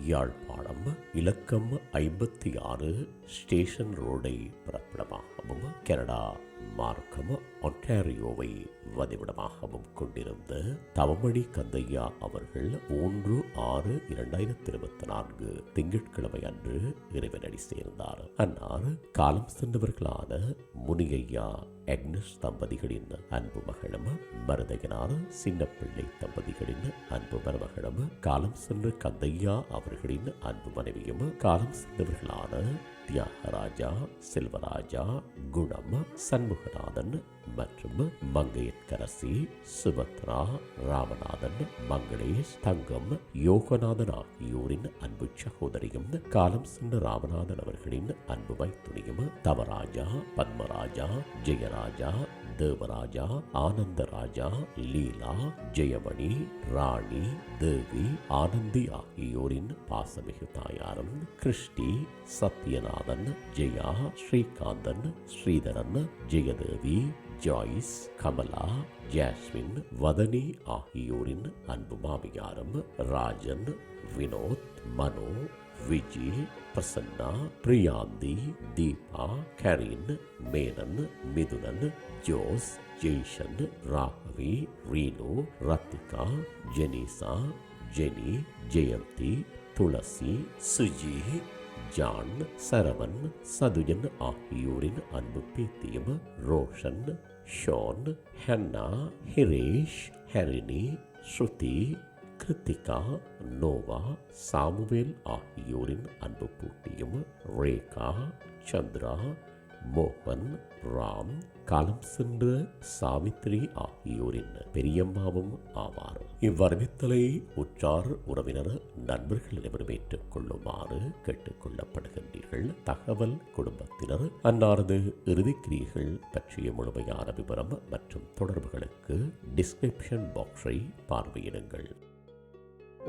யாழ்ப்பாணம் இலக்கம் ஐம்பத்தி ஆறு ஸ்டேஷன் ரோடை பிறப்பிடமாகவும் கனடா மார்க்கம் ஒன்டாரியோவை வதிவிடமாகவும் கொண்டிருந்த தவமணி கந்தையா அவர்கள் மூன்று ஆறு இரண்டாயிரத்தி இருபத்தி நான்கு திங்கட்கிழமை அன்று இறைவனடி சேர்ந்தார். அன்னார் காலம் சென்றவர்களான முனியையா அக்னஸ் தம்பதிகளின் அன்பு மகளும் மருதையனார் சின்னப்பிள்ளை தம்பதிகளின் அன்பு மருமகளும் காலம் சென்ற கந்தையா அவர்களின் அன்பு மனைவியும் காலம் சென்றவர்களான தியாகராஜா செல்வராஜா குணம் சண்முகநாதன் மற்றும் மங்கையற்கரசி சுபத்ரா ராமநாதன் மங்களேஷ் தங்கம் யோகநாதன் ஆகியோரின் அன்பு சகோதரியும் காலம் சென்ற ராமநாதன் அவர்களின் அன்பு மைத்துணியும் தவராஜா பத்மராஜா ராஜா தேவராஜா ஆனந்தராஜா லீலா ஜெயமணி ராணி தேவி ஆனந்தி ஆகியோரின் பாசமிகு தாயாரும் Christy Sathyanathan Jeya Srikanthan Sritharan Jeyadevi Joyce Kamala Jasmine Vathani ஆகியோரின் அன்பு மாமியாரம் Rajan Vinoth Mano Viji Prasanna Priyanthi Deepa Karen Menon Mithunan Jose Jaishan Raghavi Reenu Rathika Jenisa Jenny Jayanthi Thulasi Suji John Saravan Sathujan ஆகியோரின் அன்பு பேத்தியம் Roshan Shaun Hannah Hiresh Harini Shruthi Kiruthika Noah Samuel ஆகியோரின் அன்பு பூட்டியும் ரேகா சந்திரா மோகன் ராம் காலம் சென்ற சாவித்ரி ஆகியோரின் பெரியம்மாவும் ஆவார். இவ்வரவித்தலை உற்றார் உறவினர் நண்பர்களிடமிருந்து ஏற்றுக்கொள்ளுமாறு கேட்டுக்கொள்ளப்படுகின்றீர்கள். தகவல் குடும்பத்தினர் அன்னாரது இறுதிக்கிரியைகள் பற்றிய முழுமையான விவரம் மற்றும் தொடர்புகளுக்கு டிஸ்கிரிப்ஷன் பாக்ஸை பார்வையிடுங்கள்.